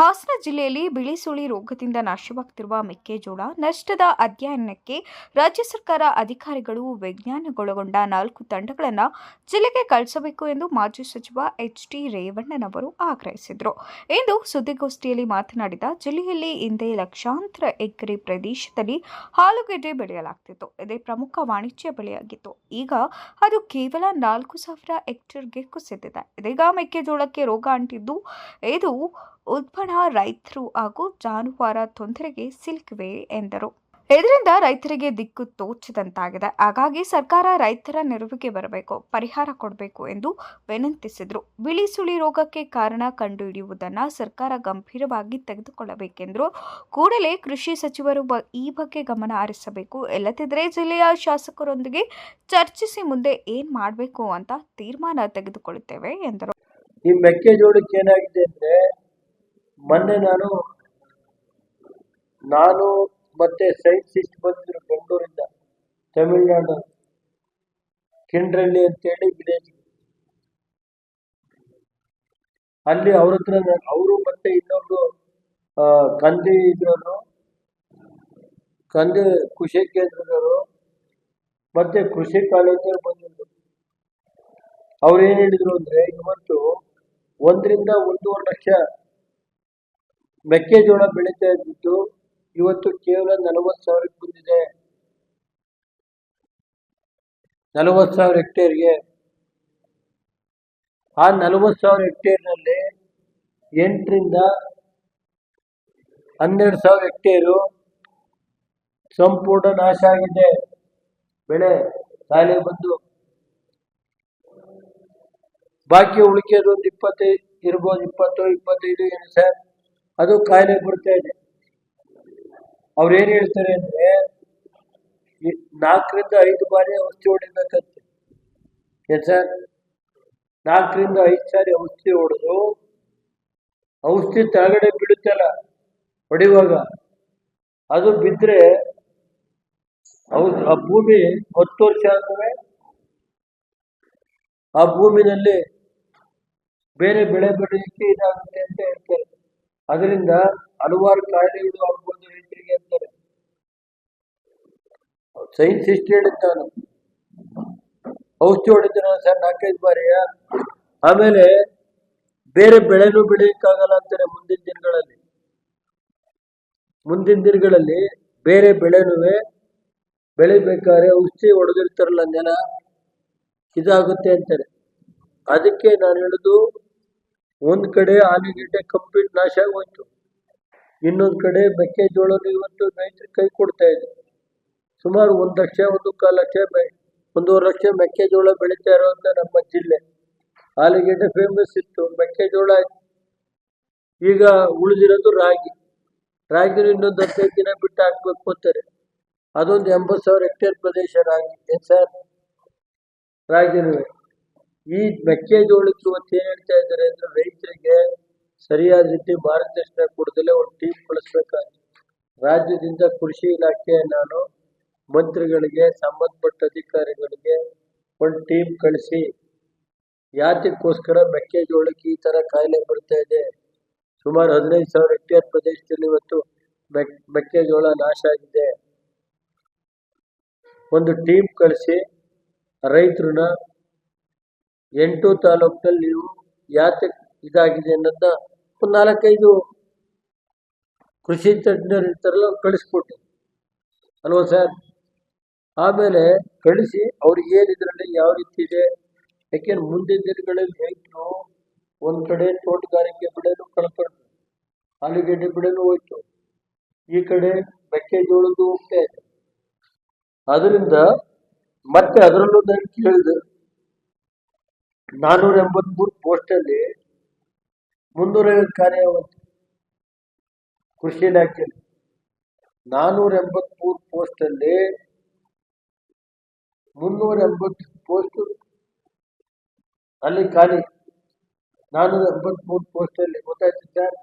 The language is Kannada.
ಹಾಸನ ಜಿಲ್ಲೆಯಲ್ಲಿ ಬಿಳಿ ಸುಳಿ ರೋಗದಿಂದ ನಾಶವಾಗ್ತಿರುವ ಮೆಕ್ಕೆಜೋಳ ನಷ್ಟದ ಅಧ್ಯಯನಕ್ಕೆ ರಾಜ್ಯ ಸರ್ಕಾರ ಅಧಿಕಾರಿಗಳು ವಿಜ್ಞಾನಗೊಳಗೊಂಡ ನಾಲ್ಕು ತಂಡಗಳನ್ನು ಜಿಲ್ಲೆಗೆ ಕಳಿಸಬೇಕು ಎಂದು ಮಾಜಿ ಸಚಿವ ಎಚ್ ಟಿ ರೇವಣ್ಣನವರು ಆಗ್ರಹಿಸಿದರು. ಇಂದು ಸುದ್ದಿಗೋಷ್ಠಿಯಲ್ಲಿ ಮಾತನಾಡಿದ ಜಿಲ್ಲೆಯಲ್ಲಿ ಹಿಂದೆ ಲಕ್ಷಾಂತರ ಎಕರೆ ಪ್ರದೇಶದಲ್ಲಿ ಆಲೂಗೆಡ್ಡೆ ಬೆಳೆಯಲಾಗ್ತಿತ್ತು. ಇದೇ ಪ್ರಮುಖ ವಾಣಿಜ್ಯ ಬೆಳೆಯಾಗಿತ್ತು. ಈಗ ಅದು ಕೇವಲ ನಾಲ್ಕು ಸಾವಿರ ಹೆಕ್ಟೇರ್ಗೆ ಕುಸಿದಿದೆ. ಇದೀಗ ಮೆಕ್ಕೆಜೋಳಕ್ಕೆ ರೋಗ ಅಂಟಿದ್ದು ಇದು ಉಲ್ಬಣ ರೈತರು ಹಾಗೂ ಜಾನುವಾರ ತೊಂದರೆಗೆ ಸಿಲುಕಿವೆ ಎಂದರು. ಇದರಿಂದ ರೈತರಿಗೆ ದಿಕ್ಕು ತೋಚದಂತಾಗಿದೆ. ಹಾಗಾಗಿ ಸರ್ಕಾರ ರೈತರ ನೆರವಿಗೆ ಬರಬೇಕು, ಪರಿಹಾರ ಕೊಡಬೇಕು ಎಂದು ವಿನಂತಿಸಿದರು. ಬಿಳಿ ಸುಳಿ ರೋಗಕ್ಕೆ ಕಾರಣ ಕಂಡುಹಿಡಿಯುವುದನ್ನು ಸರ್ಕಾರ ಗಂಭೀರವಾಗಿ ತೆಗೆದುಕೊಳ್ಳಬೇಕೆಂದರು. ಕೂಡಲೇ ಕೃಷಿ ಸಚಿವರು ಈ ಬಗ್ಗೆ ಗಮನ ಹರಿಸಬೇಕು. ಇಲ್ಲದಿದ್ದರೆ ಜಿಲ್ಲೆಯ ಶಾಸಕರೊಂದಿಗೆ ಚರ್ಚಿಸಿ ಮುಂದೆ ಏನ್ ಮಾಡಬೇಕು ಅಂತ ತೀರ್ಮಾನ ತೆಗೆದುಕೊಳ್ಳುತ್ತೇವೆ ಎಂದರು. ಈ ಮೆಕ್ಕೆಜೋಳಕ್ಕೆ ಏನಾಗಿದೆ ಅಂದ್ರೆ ಮೊನ್ನೆ ನಾನು ನಾನು ಮತ್ತೆ ಸೈಂಟಿಸ್ಟ್ ಬಂದಿದ್ರು ಬೆಂಗಳೂರಿಂದ ತಮಿಳ್ನಾಡು ಕಿಂಡ್ರಳ್ಳಿ ಅಂತೇಳಿ ವಿಲೇಜ್ ಅಲ್ಲಿ ಅವ್ರ ಹತ್ರ ಅವರು ಮತ್ತೆ ಇನ್ನೊಬ್ರು ಆ, ಕಂದಿ ಇದ್ರವರು ಕಂದಿ ಕೃಷಿ ಕೇಂದ್ರದವರು ಮತ್ತೆ ಕೃಷಿ ಕಾಲೇಜಲ್ಲಿ ಬಂದಿದ್ರು. ಅವ್ರು ಏನು ಹೇಳಿದ್ರು ಅಂದ್ರೆ ಇವತ್ತು ಒಂದರಿಂದ ಒಂದೂವರೆ ಲಕ್ಷ ಮೆಕ್ಕೆಜೋಳ ಬೆಳೀತಾ ಇದ್ದಿದ್ದು ಇವತ್ತು ಕೇವಲ ನಲವತ್ತು ಸಾವಿರಕ್ಕೆ ಬಂದಿದೆ. ನಲವತ್ತು ಸಾವಿರ ಹೆಕ್ಟೇರ್ಗೆ. ಆ ನಲವತ್ತು ಸಾವಿರ ಹೆಕ್ಟೇರ್ನಲ್ಲಿ ಎಂಟರಿಂದ ಹನ್ನೆರಡು ಸಾವಿರ ಹೆಕ್ಟೇರು ಸಂಪೂರ್ಣ ನಾಶ ಆಗಿದೆ. ಬೆಳೆ ಸಾಲೆ ಬಂದು. ಬಾಕಿ ಉಳಿಕೆದು ಒಂದು ಇಪ್ಪತ್ತೈದು ಇರ್ಬೋದು ಇಪ್ಪತ್ತು, ಇಪ್ಪತ್ತೈದು ಏನು ಸರ್? ಅದು ಕಾಯಿಲೆ ಬರ್ತಾ ಇದೆ. ಅವ್ರು ಏನ್ ಹೇಳ್ತಾರೆ ಅಂದ್ರೆ ನಾಲ್ಕರಿಂದ ಐದು ಬಾರಿ ಔಷಧಿ ಹೊಡಿಬೇಕಂತೆ. ಸರ್? ನಾಲ್ಕರಿಂದ ಐದು ಸಾರಿ ಔಷಧಿ ಹೊಡೆದು, ಔಷಧಿ ತಳಗಡೆ ಬಿಡುತ್ತಲ್ಲ ಹೊಡೆಯುವಾಗ, ಅದು ಬಿದ್ದರೆ ಆ ಭೂಮಿ ಹತ್ತು ವರ್ಷ ಆದ್ಮೇಲೆ ಆ ಭೂಮಿನಲ್ಲಿ ಬೇರೆ ಬೆಳೆ ಬೆಳೆಯಕ್ಕೆ ಇದಾಗುತ್ತೆ ಅಂತ ಹೇಳ್ತಾರೆ. ಅದರಿಂದ ಹಲವಾರು ಕಾಯಿಲೆಗಳು ಆಗ್ಬೋದು ರೈತರಿಗೆ ಅಂತಾರೆ. ಸೈನ್ಸ್ ಇಷ್ಟು ನಾನು. ಔಷಧಿ ಹೊಡಿತಾನ ಸರ್ ನಾಲ್ಕೈದು ಬಾರಿಯ? ಆಮೇಲೆ ಬೇರೆ ಬೆಳೆನೂ ಬೆಳೆಯಕ್ಕಾಗಲ್ಲ ಅಂತಾರೆ ಮುಂದಿನ ದಿನಗಳಲ್ಲಿ. ಮುಂದಿನ ದಿನಗಳಲ್ಲಿ ಬೇರೆ ಬೆಳೆನೂ ಬೆಳಿಬೇಕಾದ್ರೆ ಔಷಧಿ ಹೊಡೆದಿರ್ತಾರಲ್ಲ ನೆಲ, ಇದಾಗುತ್ತೆ ಅಂತಾರೆ. ಅದಕ್ಕೆ ನಾನು ಹೇಳುದು ಒಂದ್ ಕಡೆ ಆಲೂಗೆಡ್ಡೆ ಕಂಪ್ಲೀಟ್ ನಾಶ ಆಗೋಯ್ತು. ಇನ್ನೊಂದ್ ಕಡೆ ಮೆಕ್ಕೆಜೋಳನ ಇವತ್ತು ರೈತರು ಕೈ ಕೊಡ್ತಾ ಇದೆ. ಸುಮಾರು ಒಂದ್ ಲಕ್ಷ, ಒಂದು ಕಾಲು ಲಕ್ಷ ಒಂದೂವರೆ ಲಕ್ಷ ಮೆಕ್ಕೆಜೋಳ ಬೆಳೀತಾ ಇರುವಂತ ನಮ್ಮ ಜಿಲ್ಲೆ. ಆಲೂಗೆಡ್ಡೆ ಫೇಮಸ್ ಇತ್ತು, ಮೆಕ್ಕೆಜೋಳ. ಈಗ ಉಳಿದಿರೋದು ರಾಗಿ. ರಾಗಿನ ಇನ್ನೊಂದು ಹದಿನೈದು ದಿನ ಬಿಟ್ಟು ಹಾಕ್ಬೇಕು ಅಂತಾರೆ. ಅದೊಂದು ಎಂಬತ್ತು ಸಾವಿರ ಹೆಕ್ಟೇರ್ ಪ್ರದೇಶ ರಾಗಿ. ಸರ್? ರಾಗಿನೂ. ಈ ಮೆಕ್ಕೆಜೋಳಕ್ಕೆ ಇವತ್ತು ಏನ್ ಹೇಳ್ತಾ ಇದ್ದಾರೆ ಅಂದ್ರೆ ರೈತರಿಗೆ ಸರಿಯಾದ ರೀತಿ ಮಾರ್ಗದರ್ಶನ ಕೊಡದಲ್ಲೇ ಒಂದು ಟೀಮ್ ಕಳಿಸ್ಬೇಕಾಗಿ. ರಾಜ್ಯದಿಂದ ಕೃಷಿ ಇಲಾಖೆ ನಾನು ಮಂತ್ರಿಗಳಿಗೆ, ಸಂಬಂಧಪಟ್ಟ ಅಧಿಕಾರಿಗಳಿಗೆ ಒಂದು ಟೀಮ್ ಕಳಿಸಿ. ಯಾತಕ್ಕೋಸ್ಕರ ಮೆಕ್ಕೆಜೋಳಕ್ಕೆ ಈ ತರ ಕಾಯಿಲೆ ಬರ್ತಾ ಇದೆ. ಸುಮಾರು ಹದಿನೈದು ಸಾವಿರ ಹೆಕ್ಟೇರ್ ಪ್ರದೇಶದಲ್ಲಿ ಇವತ್ತು ಮೆಕ್, ಮೆಕ್ಕೆಜೋಳ ನಾಶ ಆಗಿದೆ. ಒಂದು ಟೀಮ್ ಕಳಿಸಿ. ರೈತರನ್ನ ಎಂಟು ತಾಲೂಕಿನಲ್ಲಿ ನೀವು ಇದಾಗಿದೆ ಅನ್ನೋದನ್ನ ಒಂದು ನಾಲ್ಕೈದು ಕೃಷಿ ತಜ್ಞರು ಇರ್ತಾರಲ್ಲ ಕಳಿಸ್ಕೊಟ್ಟು ಅಲ್ವಾ ಸರ್? ಆಮೇಲೆ ಕಳಿಸಿ ಅವ್ರಿಗೆ ಇದರಲ್ಲಿ ಯಾವ ರೀತಿ ಇದೆ? ಯಾಕೆಂದ್ರೆ ಮುಂದಿನ ದಿನಗಳಲ್ಲಿ ರೈತರು ಒಂದು ಕಡೆ ತೋಟಗಾರಿಕೆ ಬೆಳೆನೂ ಕಳ್ಕೊಂಡ್ರು ಆಲೂಗಡ್ಡೆ ಬೆಳೆನೂ ಹೋಯ್ತು, ಈ ಕಡೆ ಮೆಕ್ಕೆಜೋಳದ್ದು ಹೋಗ್ತಾ ಇದೆ. ಅದರಿಂದ ಮತ್ತೆ ಅದರಲ್ಲೂ ನಾನು ಕೇಳಿದೆ ನಾನೂರ ಎಂಬತ್ಮೂರು ಪೋಸ್ಟಲ್ಲಿ ಮುನ್ನೂರೈವತ್ತು ಕಾರ್ಯ ಕೃಷಿ ಇಲಾಖೆಯಲ್ಲಿ ನಾನೂರ ಎಂಬತ್ಮೂರು ಪೋಸ್ಟಲ್ಲಿ ಮುನ್ನೂರ ಎಂಬತ್ತು ಪೋಸ್ಟ್ ಅಲ್ಲಿ ಖಾಲಿ ನಾನೂರ ಎಂಬತ್ಮೂರು ಪೋಸ್ಟಲ್ಲಿ ಗೊತ್ತಾಯ್ತು ಸರ್.